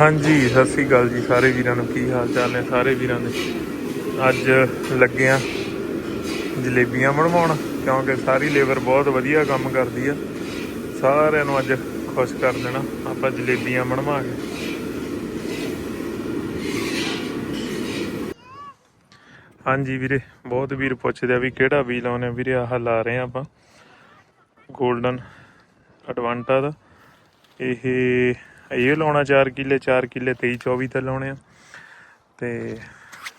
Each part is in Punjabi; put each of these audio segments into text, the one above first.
ਹਾਂਜੀ, ਸਤਿ ਸ੍ਰੀ ਅਕਾਲ ਜੀ ਸਾਰੇ ਵੀਰਾਂ ਨੂੰ। ਕੀ ਹਾਲ ਚਾਲ ਨੇ ਸਾਰੇ ਵੀਰਾਂ ਦੇ? ਅੱਜ ਲੱਗੇ ਆ ਜਲੇਬੀਆਂ ਬਣਵਾਉਣ, ਕਿਉਂਕਿ ਸਾਰੀ ਲੇਬਰ ਬਹੁਤ ਵਧੀਆ ਕੰਮ ਕਰਦੀ ਆ। ਸਾਰਿਆਂ ਨੂੰ ਅੱਜ ਖੁਸ਼ ਕਰ ਦੇਣਾ, ਆਪਾਂ ਜਲੇਬੀਆਂ ਬਣਵਾ ਕੇ ਹਾਂਜੀ ਵੀਰੇ, ਬਹੁਤ ਵੀਰ ਪੁੱਛਦੇ ਆ ਵੀ ਕਿਹੜਾ ਬੀ ਲਾਉਨੇ ਆ? ਵੀਰੇ, ਆਹ ਲਾ ਰਹੇ ਆ ਆਪਾਂ। 골ਡਨ ਐਡਵਾਂਟਾ ਦਾ। ਇਹ ਇਹ ਲਾਉਣਾ 4 ਕਿੱਲੇ 4 ਕਿੱਲੇ 23 24 ਤੇ ਲਾਉਣੇ ਆ। ਤੇ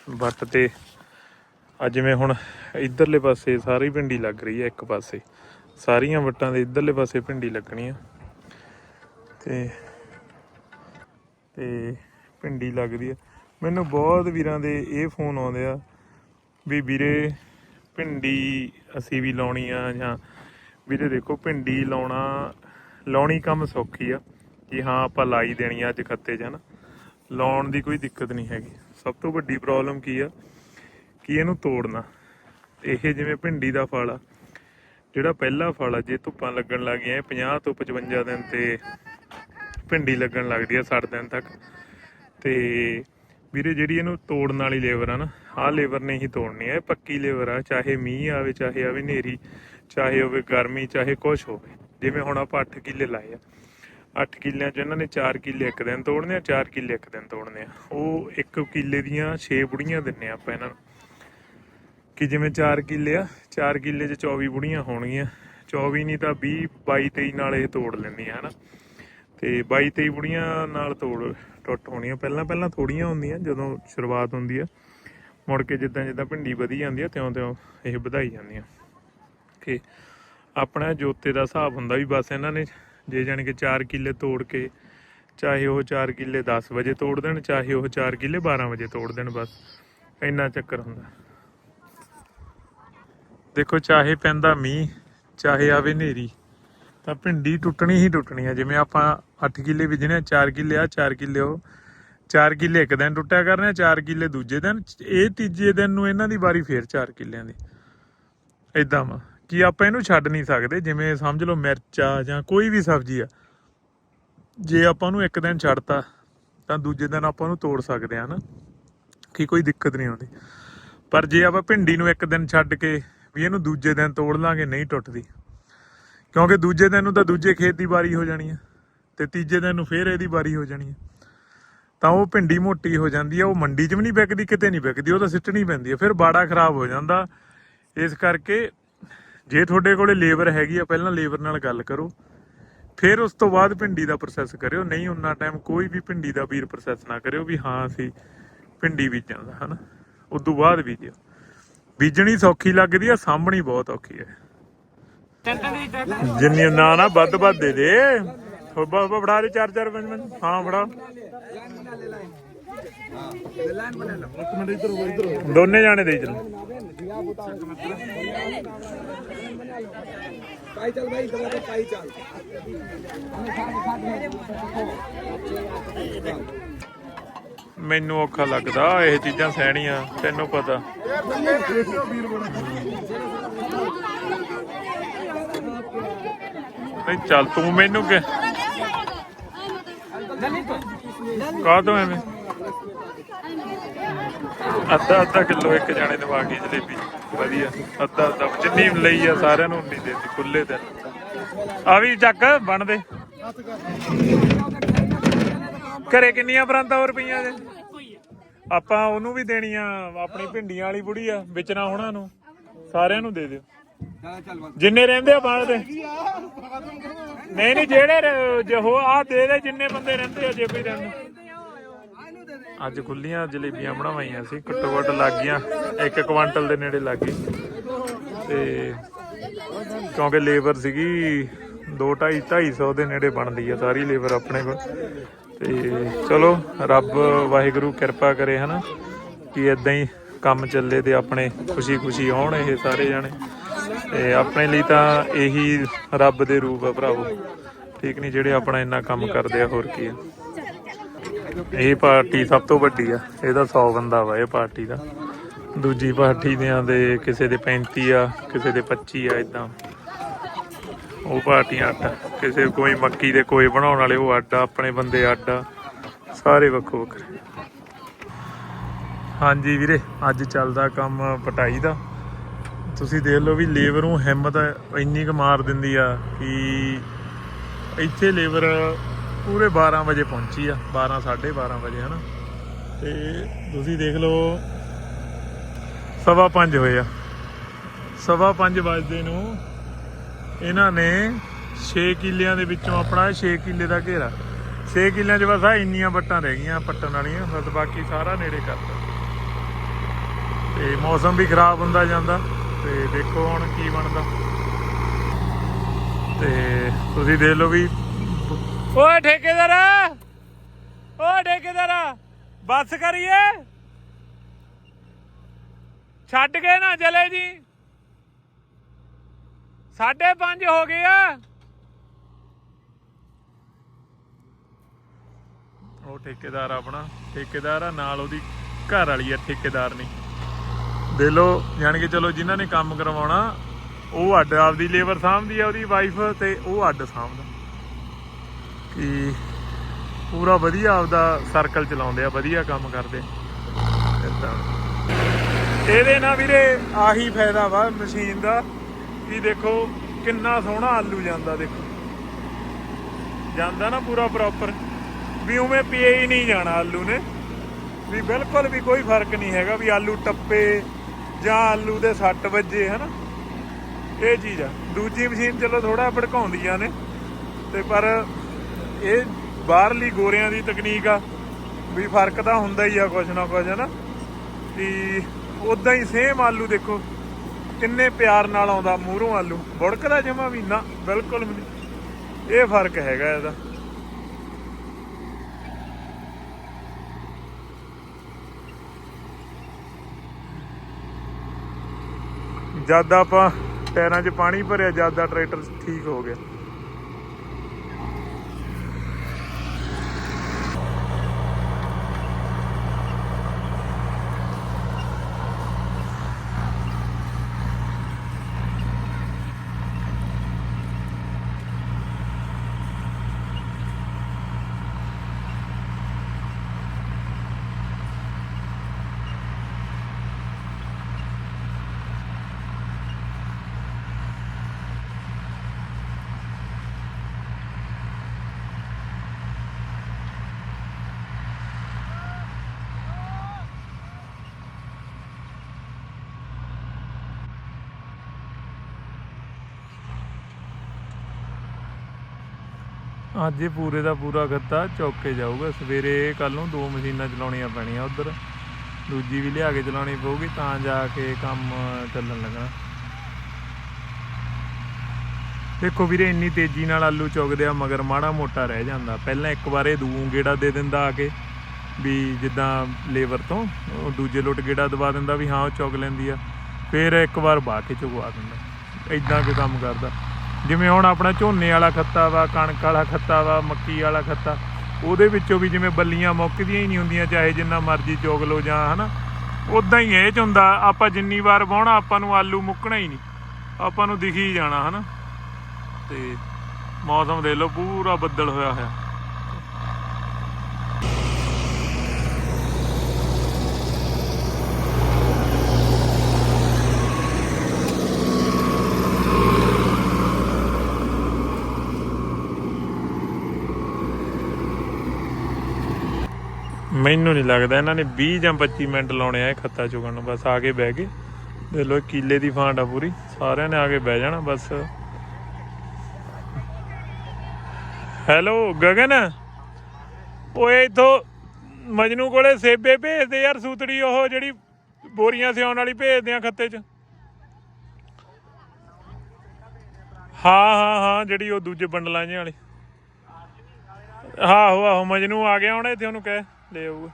ਵੱਟ ਤੇ ਅੱਜ ਜਿਵੇਂ ਹੁਣ ਇਧਰਲੇ ਪਾਸੇ ਸਾਰੀ ਭਿੰਡੀ ਲੱਗ ਰਹੀ ਹੈ ਇੱਕ ਪਾਸੇ। ਸਾਰੀਆਂ ਵੱਟਾਂ ਦੇ ਇਧਰਲੇ ਪਾਸੇ ਭਿੰਡੀ ਲੱਗਣੀ ਆ। ਤੇ ਤੇ ਭਿੰਡੀ ਲੱਗਦੀ ਆ। ਮੈਨੂੰ ਬਹੁਤ ਵੀਰਾਂ ਦੇ ਇਹ ਫੋਨ ਆਉਂਦੇ ਆ ਵੀ ਵੀਰੇ ਭਿੰਡੀ ਅਸੀਂ ਵੀ ਲਾਉਣੀ ਆ ਜਾਂ ਵੀਰੇ ਦੇਖੋ ਭਿੰਡੀ ਲਾਉਣਾ, ਲਾਉਣੀ ਕੰਮ ਸੌਖੀ ਆ। ਕਿ ਹਾਂ, ਆਪਾਂ ਲਾਈ ਦੇਣੀ ਆ ਅੱਜ ਖੱਤੇ 'ਚ, ਹਨਾ। ਲਾਉਣ ਦੀ ਕੋਈ ਦਿੱਕਤ ਨਹੀਂ ਹੈਗੀ। ਸਭ ਤੋਂ ਵੱਡੀ ਪ੍ਰੋਬਲਮ ਕੀ ਆ? ਕਿ ਇਹਨੂੰ ਤੋੜਨਾ। ਇਹ ਜਿਵੇਂ ਭਿੰਡੀ ਦਾ ਫਲ ਆ, ਜਿਹੜਾ ਪਹਿਲਾ ਫਲ ਆ, ਜੇ ਧੁੱਪਾਂ ਲੱਗਣ ਲੱਗ ਗਈਆਂ 50 ਤੋਂ 55 ਦਿਨ ਤੇ ਭਿੰਡੀ ਲੱਗਣ ਲੱਗਦੀ ਆ 60 ਦਿਨ ਤੱਕ। ਤੇ ਵੀਰੇ, ਜਿਹੜੀ ਇਹਨੂੰ ਤੋੜਨ ਵਾਲੀ ਲੇਬਰ ਆ ਨਾ, ਆਹ ਲੇਬਰ ਨੇ ਹੀ ਤੋੜਨੀ ਆ। ਪੱਕੀ ਲੇਬਰ ਆ, ਚਾਹੇ ਮੀਂਹ ਆਵੇ, ਚਾਹੇ ਆਵੇ ਹਨੇਰੀ, ਚਾਹੇ ਹੋਵੇ ਗਰਮੀ, ਚਾਹੇ ਕੁਛ ਹੋਵੇ। ਜਿਵੇਂ ਹੁਣ ਆਪਾਂ 8 ਕਿੱਲੇ ਲਾਏ ਆ। 8 ਕਿੱਲਿਆਂ ਚ ਇਹਨਾਂ ਨੇ 4 ਕਿੱਲੇ ਇੱਕ ਦਿਨ ਤੋੜਨੇ ਆ 4 ਕਿੱਲੇ ਇੱਕ ਦਿਨ ਤੋੜਨੇ ਆ। ਉਹ ਇੱਕ ਕਿੱਲੇ ਦੀਆਂ 6 ਬੁੜੀਆਂ ਦਿੰਨੇ ਆ ਆਪਾਂ ਇਹਨਾਂ ਨੂੰ। ਕਿ ਜਿਵੇਂ 4 ਕਿੱਲੇ ਆ 4 ਕਿੱਲੇ ਚ 24 ਬੁੜੀਆਂ ਹੋਣਗੀਆਂ। 24 ਨਹੀਂ ਤਾਂ 20 22 23 ਨਾਲ ਇਹ ਤੋੜ ਲੈਂਦੀਆਂ ਹਨਾ। ਤੇ 22 23 ਬੁੜੀਆਂ ਨਾਲ ਤੋੜ ਟੁੱਟ ਹੋਣੀਆਂ। ਪਹਿਲਾਂ ਪਹਿਲਾਂ ਥੋੜੀਆਂ ਹੁੰਦੀਆਂ, ਜਦੋਂ ਸ਼ੁਰੂਆਤ ਹੁੰਦੀ ਆ। ਮੁੜ ਕੇ ਜਿੱਦਾਂ ਜਿੱਦਾਂ ਭਿੰਡੀ ਵਧੀ ਜਾਂਦੀ ਆ, ਤਿਉਂ ਤਿਉਂ ਇਹ ਵਧਾਈ ਜਾਂਦੀਆਂ। ਕਿ ਆਪਣਾ ਜੋਤੇ ਦਾ ਹਿਸਾਬ ਹੁੰਦਾ ਵੀ ਬਸ ਇਹਨਾਂ ਨੇ ਜੇ ਜਾਣੀ ਕਿ 4 ਕਿੱਲੇ ਤੋੜ ਕੇ, ਚਾਹੇ ਉਹ 4 ਕਿੱਲੇ 10 ਵਜੇ ਤੋੜ ਦੇਣ, ਚਾਹੇ ਉਹ 4 ਕਿੱਲੇ 12 ਵਜੇ ਤੋੜ ਦੇਣ, ਬਸ ਇੰਨਾ ਚੱਕਰ ਹੁੰਦਾ। ਦੇਖੋ, ਚਾਹੇ ਪੈਂਦਾ ਮੀਂਹ, ਚਾਹੇ ਆਵੇ ਹਨੇਰੀ, ਤਾਂ ਭਿੰਡੀ ਟੁੱਟਣੀ ਹੀ ਟੁੱਟਣੀ ਆ। ਜਿਵੇਂ ਆਪਾਂ 8 ਕਿੱਲੇ ਬੀਜਣੇ ਆ 4 ਕਿੱਲੇ ਆ 4 ਕਿੱਲੇ ਉਹ 4 ਕਿੱਲੇ ਇੱਕ ਦਿਨ ਟੁੱਟਿਆ ਕਰਨੇ ਆ 4 ਕਿੱਲੇ ਦੂਜੇ ਦਿਨ, ਇਹ ਤੀਜੇ ਦਿਨ ਨੂੰ ਇਹਨਾਂ ਦੀ ਵਾਰੀ ਫੇਰ 4 ਕਿੱਲਿਆਂ ਦੀ। ਇਦਾਂ ਵਾ। ਕਿ ਆਪਾਂ ਇਹਨੂੰ ਛੱਡ ਨਹੀਂ ਸਕਦੇ, ਜਿਵੇਂ ਸਮਝ ਲਓ ਮਿਰਚ ਜਾਂ ਕੋਈ ਵੀ ਸਬਜ਼ੀ ਆ। ਜੇ ਆਪਾਂ ਨੂੰ ਇੱਕ ਦਿਨ ਛੱਡਤਾ, ਤਾਂ ਦੂਜੇ ਦਿਨ ਆਪਾਂ ਨੂੰ ਤੋੜ ਸਕਦੇ ਆ ਨਾ ਕਿ ਕੋਈ ਦਿੱਕਤ ਨਹੀਂ ਆਉਂਦੀ। ਪਰ ਜੇ ਆਪਾਂ ਭਿੰਡੀ ਨੂੰ ਇੱਕ ਦਿਨ ਛੱਡ ਕੇ ਵੀ ਇਹਨੂੰ ਦੂਜੇ ਦਿਨ ਤੋੜ ਲਾਂਗੇ, ਨਹੀਂ ਟੁੱਟਦੀ। ਕਿਉਂਕਿ ਦੂਜੇ ਦਿਨ ਨੂੰ ਤਾਂ ਦੂਜੇ ਖੇਤ ਦੀ ਵਾਰੀ ਹੋ ਜਾਣੀ ਹੈ ਤੇ ਤੀਜੇ ਦਿਨ ਨੂੰ ਫੇਰ ਇਹਦੀ ਵਾਰੀ ਹੋ ਜਾਣੀ ਹੈ ਤਾਂ ਉਹ ਭਿੰਡੀ ਮੋਟੀ ਹੋ ਜਾਂਦੀ ਹੈ ਉਹ ਮੰਡੀ 'ਚ ਵੀ ਨਹੀਂ ਵਿਕਦੀ, ਕਿਤੇ ਨਹੀਂ ਵਿਕਦੀ, ਉਹ ਤਾਂ ਸਿੱਟਣੀ ਪੈਂਦੀ ਹੈ ਫਿਰ ਬਾੜਾ ਖਰਾਬ ਹੋ ਜਾਂਦਾ। ਇਸ ਕਰਕੇ ਜੇ ਤੁਹਾਡੇ ਕੋਲੇ ਲੇਬਰ ਹੈਗੀ ਆ, ਪਹਿਲਾਂ ਲੇਬਰ ਨਾਲ ਗੱਲ ਕਰੋ। ਫਿਰ ਉਸ ਤੋਂ ਬਾਅਦ ਭਿੰਡੀ ਦਾ ਪ੍ਰੋਸੈਸ ਕਰਿਓ। ਨਹੀਂ ਉਹਨਾਂ ਟਾਈਮ ਕੋਈ ਵੀ ਭਿੰਡੀ ਦਾ ਵੀਰ ਪ੍ਰੋਸੈਸ ਨਾ ਕਰਿਓ ਵੀ ਹਾਂ, ਅਸੀਂ ਭਿੰਡੀ ਬੀਜਾਂ ਦਾ ਹਨਾ? ਉਸ ਤੋਂ ਬਾਅਦ ਬੀਜਿਓ। ਬੀਜਣੀ ਸੌਖੀ ਲੱਗਦੀ ਆ, ਸਾਂਭਣੀ ਬਹੁਤ ਔਖੀ ਹੈ ਜਿੰਨੀ ਨਾ ਨਾ ਵੱਧ ਵੱਧ ਦੇ ਦੇ। ਹੋ ਦੇ ਚਾਰ ਚਾਰ ਪੰਜ ਪੰਜ ਹਾਂ ਫੜਾ ਦੋਨੇ ਜਾਣੇ ਦੇ ਚਲੋ ਮੈਨੂੰ ਔਖਾ ਲੱਗਦਾ ਇਹ ਚੀਜ਼ਾਂ ਸਹਿਣੀਆਂ ਤੈਨੂੰ ਪਤਾ। ਨਹੀਂ ਚੱਲ ਤੂੰ ਮੈਨੂੰ ਕਿ ਕਾਹ ਤੋਂ ਐਵੇਂ? ਅੱਧਾ ਅੱਧਾ ਕਿਲੋ ਇੱਕ ਜਾਣੇ ਦਵਾ ਕੇ ਜਲੇਬੀ। ਵਧੀਆ, ਅੱਧਾ ਅੱਧਾ। ਜਿੰਨੀ ਲਈ ਆ, ਸਾਰਿਆਂ ਨੂੰ ਉਨੀ ਦੇਤੀ ਖੁੱਲੇ ਦਿਨ। ਆ ਵੀ ਜੱਗ ਬਣ ਦੇ। ਕਿੰਨੀਆਂ ਪਰਾਂਤਾਂ ਹੋਰ ਪਈਆਂ ਜੇ? ਆਪਾਂ ਉਹਨੂੰ ਵੀ ਦੇਣੀਆਂ, ਆਪਣੀ ਭਿੰਡੀਆਂ ਵਾਲੀ ਬੁੜੀ ਆ, ਵਿਚਣਾ ਉਹਨਾਂ ਨੂੰ। ਸਾਰਿਆਂ ਨੂੰ ਦੇ ਦਿਓ। ਜਿੰਨੇ ਰਹਿੰਦੇ ਆ, ਬਾਹਰ ਦੇ। ਨਹੀਂ ਨਹੀਂ, ਜਿਹੜੇ ਜੋ ਆ ਦੇ ਦੇ, ਜਿੰਨੇ ਬੰਦੇ ਰਹਿੰਦੇ ਆ, ਜੇ ਕੋਈ ਰਹਿੰਦਾ। ਅੱਜ ਖੁੱਲੀਆਂ ਜਲੇਬੀਆਂ ਬਣਾਵਾਈਆਂ ਸੀ, ਘੱਟੋ ਘੱਟ ਲੱਗ ਗਈਆਂ 1 ਕੁਆਂਟਲ ਦੇ ਨੇੜੇ ਲੱਗ ਗਈ। ਤੇ ਕਿਉਂਕਿ ਲੇਬਰ ਸੀਗੀ 2 2.5 250 ਦੇ ਨੇੜੇ ਬਣਦੀ ਆ ਸਾਰੀ ਲੇਬਰ ਆਪਣੇ ਕੋਲ। ਤੇ ਚਲੋ, ਰੱਬ ਵਾਹਿਗੁਰੂ ਕਿਰਪਾ ਕਰੇ, ਹਨਾ, ਕਿ ਇਦਾਂ ਹੀ ਕੰਮ ਚੱਲੇ ਤੇ ਆਪਣੇ ਖੁਸ਼ੀ ਖੁਸ਼ੀ ਆਉਣ ਇਹ ਸਾਰੇ ਜਾਣੇ। ਤੇ ਆਪਣੇ ਲਈ ਤਾਂ ਇਹੀ ਰੱਬ ਦੇ ਰੂਪ ਆ ਭਰਾਵੋ। ਠੀਕ ਨਹੀਂ ਜਿਹੜੇ ਆਪਣਾ ਇੰਨਾ ਕੰਮ ਕਰਦੇ ਆ, ਹੋਰ ਕੀ ਆ। ਇਹ ਪਾਰਟੀ ਸਭ ਤੋਂ ਵੱਡੀ ਆ। ਇਹਦਾ 100 ਬੰਦਾ ਵਾ ਇਹ ਪਾਰਟੀ ਦਾ। ਦੂਜੀ ਪਾਰਟੀ ਦਿਆਂ ਦੇ ਕਿਸੇ ਦੇ 35 ਆ, ਕਿਸੇ ਦੇ 25 ਆ ਇਦਾਂ ਉਹ ਪਾਰਟੀਆਂ ਅੱਡ ਕਿਸੇ ਕੋਈ ਮੱਕੀ ਦੇ ਕੋਈ ਬਣਾਉਣ ਵਾਲੇ, ਉਹ ਅੱਡ ਆਪਣੇ ਬੰਦੇ ਅੱਡ ਸਾਰੇ ਵੱਖੋ ਵੱਖਰੇ। ਹਾਂਜੀ ਵੀਰੇ, ਅੱਜ ਚੱਲਦਾ ਕੰਮ ਪਟਾਈ ਦਾ। ਤੁਸੀਂ ਦੇਖ ਲਓ ਵੀ ਲੇਬਰ ਨੂੰ ਹਿੰਮਤ ਇੰਨੀ ਕੁ ਮਾਰ ਦਿੰਦੀ ਆ ਕਿ ਇੱਥੇ ਲੇਬਰ ਪੂਰੇ 12 ਵਜੇ ਪਹੁੰਚੀ ਆ 12 12:30 ਵਜੇ, ਹਨਾ? ਤੇ ਤੁਸੀਂ ਦੇਖ ਲਓ, ਸਵਾ ਪੰਜ ਹੋਏ ਆ। ਸਵਾ ਪੰਜ ਵਜਦੇ ਨੂੰ ਇਹਨਾਂ ਨੇ 6 ਕਿੱਲਿਆਂ ਦੇ ਵਿੱਚੋਂ ਆਪਣਾ 6 ਕਿੱਲੇ ਦਾ ਘੇਰਾ। 6 ਕਿੱਲਿਆਂ 'ਚ ਬਸ ਆ ਇੰਨੀਆਂ ਵੱਟਾਂ ਰਹਿ ਗਈਆਂ, ਪੱਟਣ ਵਾਲੀਆਂ, ਬਸ ਬਾਕੀ ਸਾਰਾ ਨੇੜੇ ਕਰਤਾ। ਤੇ ਮੌਸਮ ਵੀ ਖਰਾਬ ਹੁੰਦਾ ਜਾਂਦਾ, ਤੇ ਦੇਖੋ ਹੁਣ ਕੀ ਬਣਦਾ। ਤੇ ਤੁਸੀਂ ਦੇਖ ਲਓ ਵੀ ਓਏ ਠੇਕੇਦਾਰ। ਓਏ ਠੇਕੇਦਾਰ, ਬੱਸ ਕਰੀਏ। ਛੱਡ ਕੇ ਨਾ ਚਲੇ ਜੀ। ਸਾਢੇ ਪੰਜ ਹੋ ਗਏ ਆ। ਉਹ ਠੇਕੇਦਾਰ ਆਪਣਾ, ਠੇਕੇਦਾਰ ਆ, ਨਾਲ ਉਹਦੀ ਘਰ ਵਾਲੀ ਆ, ਠੇਕੇਦਾਰ ਨਹੀਂ। ਦੇ ਲੋ ਜਾਣ ਕੇ ਚਲੋ ਜਿਨ੍ਹਾਂ ਨੇ ਕੰਮ ਕਰਵਾਉਣਾ, ਉਹ ਅੱਡ ਆਪਦੀ ਲੇਬਰ ਸਾਂਭਦੀ ਆ, ਉਹਦੀ ਵਾਈਫ ਤੇ ਉਹ ਅੱਡ ਸਾਂਭਦਾ। ਕਿ ਪੂਰਾ ਵਧੀਆ ਆਪਦਾ ਸਰਕਲ ਚਲਾਉਂਦੇ ਆ, ਵਧੀਆ ਕੰਮ ਕਰਦੇ। ਏਦਾਂ। ਇਹਦੇ ਨਾਲ ਵੀਰੇ ਆਹੀ ਫਾਇਦਾ ਵਾ ਮਸ਼ੀਨ ਦਾ ਕਿ ਦੇਖੋ ਕਿੰਨਾ ਸੋਹਣਾ ਆਲੂ ਜਾਂਦਾ ਦੇਖੋ। ਜਾਂਦਾ ਨਾ ਪੂਰਾ ਪ੍ਰੋਪਰ ਵੀ ਉਵੇਂ ਪੀਏ ਹੀ ਨਹੀਂ ਜਾਣਾ ਆਲੂ ਨੇ। ਵੀ ਬਿਲਕੁਲ ਵੀ ਕੋਈ ਫ਼ਰਕ ਨਹੀਂ ਹੈਗਾ ਵੀ ਆਲੂ ਟੱਪੇ ਜਾਂ ਆਲੂ ਦੇ ਸੱਟ ਵੱਜੇ, ਹਨਾ। ਇਹ ਚੀਜ਼ ਆ। ਦੂਜੀ ਮਸ਼ੀਨ ਚਲੋ ਥੋੜਾ ਭੜਕਾਉਂਦੀਆਂ ਨੇ, ਤੇ ਪਰ ਇਹ ਬਾਹਰਲੀ ਗੋਰਿਆਂ ਦੀ ਤਕਨੀਕ ਆ, ਵੀ ਫ਼ਰਕ ਤਾਂ ਹੁੰਦਾ ਹੀ ਆ ਕੁਛ ਨਾ ਕੁਛ, ਹਨਾ? ਵੀ ਉਦਾਂ ਹੀ ਸੇਮ ਆਲੂ ਦੇਖੋ, ਕਿੰਨੇ ਪਿਆਰ ਨਾਲ ਆਉਂਦਾ ਮੂਹਰੋਂ ਆਲੂ। ਬੁੜਕਦਾ ਜਮਾ ਵੀ ਨਾ, ਬਿਲਕੁਲ ਇਹ ਫ਼ਰਕ ਹੈਗਾ ਇਹਦਾ। ਜਦ ਆਪਾਂ ਟਾਇਰਾਂ 'ਚ ਪਾਣੀ ਭਰਿਆ, ਜਦ ਦਾ ਟਰੈਕਟਰ ਠੀਕ ਹੋ ਗਿਆ। ਅੱਜ ਇਹ ਪੂਰੇ ਦਾ ਪੂਰਾ ਗੱਤਾ ਚੁੱਕ ਕੇ ਜਾਊਗਾ। ਸਵੇਰੇ ਕੱਲ ਨੂੰ ਦੋ ਮਸ਼ੀਨਾਂ ਚਲਾਉਣੀਆਂ ਪੈਣੀਆਂ ਉਧਰ। ਦੂਜੀ ਵੀ ਲਿਆ ਕੇ ਚਲਾਉਣੀ ਪਊਗੀ, ਤਾਂ ਜਾ ਕੇ ਕੰਮ ਚੱਲਣ ਲੱਗਣਾ। ਦੇਖੋ ਵੀਰੇ, ਇੰਨੀ ਤੇਜ਼ੀ ਨਾਲ ਆਲੂ ਚੁਗਦੇ ਆ, ਮਗਰ ਮਾੜਾ ਮੋਟਾ ਰਹਿ ਜਾਂਦਾ। ਪਹਿਲਾਂ ਇੱਕ ਵਾਰ ਇਹ ਦੂ ਗੇੜਾ ਦੇ ਦਿੰਦਾ ਆ ਕੇ, ਵੀ ਜਿੱਦਾਂ ਲੇਬਰ ਤੋਂ ਦੂਜੇ ਲੁੱਟ ਗੇੜਾ ਦਵਾ ਦਿੰਦਾ ਵੀ ਹਾਂ, ਉਹ ਚੁਗ ਲੈਂਦੀ ਆ। ਫਿਰ ਇੱਕ ਵਾਰ ਬਾਹ ਕੇ ਚੁਗਵਾ ਦਿੰਦਾ। ਇਦਾਂ ਕੋਈ ਕੰਮ ਕਰਦਾ। ਜਿਵੇਂ ਹੁਣ ਆਪਣਾ ਝੋਨੇ ਵਾਲਾ ਖੱਤਾ ਵਾ, ਕਣਕ ਵਾਲਾ ਖੱਤਾ ਵਾ, ਮੱਕੀ ਵਾਲਾ ਖੱਤਾ, ਉਹਦੇ ਵਿੱਚੋਂ ਵੀ ਜਿਵੇਂ ਬੱਲੀਆਂ ਮੁੱਕਦੀਆਂ ਹੀ ਨਹੀਂ ਹੁੰਦੀਆਂ, ਚਾਹੇ ਜਿੰਨਾ ਮਰਜ਼ੀ ਚੋਗ ਲਓ ਜਾਂ ਹਨਾ ਉਦਾਂ ਹੀ ਇਹ ਚ ਹੁੰਦਾ, ਆਪਾਂ ਜਿੰਨੀ ਵਾਰ ਵਾਹੁਣਾ, ਆਪਾਂ ਨੂੰ ਆਲੂ ਮੁੱਕਣਾ ਹੀ ਨਹੀਂ, ਆਪਾਂ ਨੂੰ ਦਿਖੀ ਜਾਣਾ ਹਨਾ, ਤੇ ਮੌਸਮ ਦੇਖ ਲਓ, ਪੂਰਾ ਬੱਦਲ ਹੋਇਆ ਹੋਇਆ। ਮੈਨੂੰ ਨਹੀਂ ਲੱਗਦਾ ਇਹਨਾਂ ਨੇ 20 ਜਾਂ 25 ਮਿੰਟ ਲਾਉਣੇ ਆ ਇਹ ਖੱਤਾ ਚੁਗਣ ਨੂੰ। ਬਸ ਆ ਕੇ ਬਹਿ ਗਏ। ਦੇਖ ਲਓ ਕੀਲੇ ਦੀ ਫਾਂਟ ਆ ਪੂਰੀ। ਸਾਰਿਆਂ ਨੇ ਆ ਕੇ ਬਹਿ ਜਾਣਾ, ਬਸ। ਹੈਲੋ, ਗਗਨ? ਓਏ, ਇਥੋਂ ਮਜਨੂ ਕੋਲੇ ਸੇਬੇ ਭੇਜਦੇ ਯਾਰ ਸੂਤੜੀ ਉਹ ਜਿਹੜੀ ਬੋਰੀਆਂ ਸਿਆਉਣ ਵਾਲੀ ਭੇਜਦੇ ਆ ਖੱਤੇ 'ਚ। ਹਾਂ ਹਾਂ ਹਾਂ, ਜਿਹੜੀ ਉਹ ਦੂਜੇ ਬੰਡਲਾਂ ਜਿਹੇ ਵਾਲੀ। ਆਹੋ ਆਹੋ, ਮਜਨੂ ਆ ਗਿਆ ਹੁਣ ਇੱਥੇ, ਉਹਨੂੰ ਕਹਿ। ਲੈ ਆਊਗਾ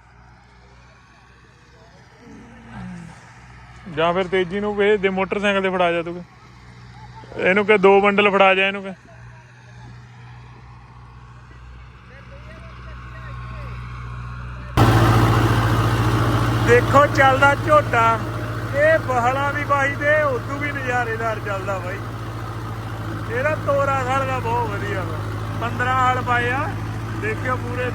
ਜਾਂ ਫਿਰ ਤੇਜੀ ਨੂੰ ਭੇਜ ਦੇ, ਮੋਟਰਸਾਈਕਲ ਤੇ ਫੜਾ ਜਾ ਤੂੰ। ਇਹਨੂੰ ਕਹ ਦੋ ਬੰਡਲ ਫੜਾ ਜਾ ਇਹਨੂੰ ਕਹ। ਦੇਖੋ ਚੱਲਦਾ ਝੋਟਾ ਇਹ ਬਹਲਾ ਵੀ ਬਾਈ ਦੇ ਉਦੋਂ ਵੀ ਨਜ਼ਾਰੇਦਾਰ ਚੱਲਦਾ ਬਾਈ। ਇਹਦਾ ਤੋਰਾ ਖੜਦਾ ਬਹੁਤ ਵਧੀਆ ਵਾ। 15 ਹਾਲ ਪਾਏ ਦੇਖਿਓ ਪੂਰੇ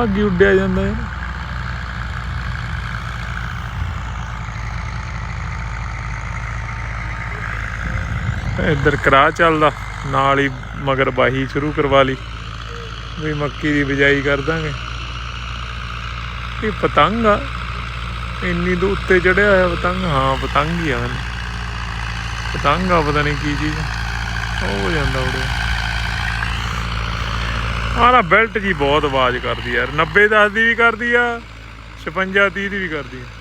ਆ ਕੀ ਉੱਡਿਆ ਜਾਂਦਾ ਯਾਰ ਇੱਧਰ ਕਰਾ ਚੱਲਦਾ, ਨਾਲ ਹੀ ਮਗਰ ਬਾਹੀ ਸ਼ੁਰੂ ਕਰਵਾ ਲਈ। ਵੀ ਮੱਕੀ ਦੀ ਬਿਜਾਈ ਕਰ ਦਾਂਗੇ। ਇਹ ਪਤੰਗ ਆ। ਇੰਨੀ ਦੂਰ ਉੱਤੇ ਚੜਿਆ ਹੋਇਆ ਪਤੰਗ। ਹਾਂ, ਪਤੰਗ ਹੀ ਆ। ਪਤੰਗ ਆ, ਪਤਾ ਨਹੀਂ ਕੀ ਚੀਜ਼ ਉਹ ਹੋ ਜਾਂਦਾ ਉੜੇ ਆਹ ਨਾ ਬੈਲਟ ਜੀ ਬਹੁਤ ਆਵਾਜ਼ ਕਰਦੀ ਯਾਰ 90 10 ਦੀ ਵੀ ਕਰਦੀ ਆ 56 30 ਦੀ ਵੀ ਕਰਦੀ ਆ।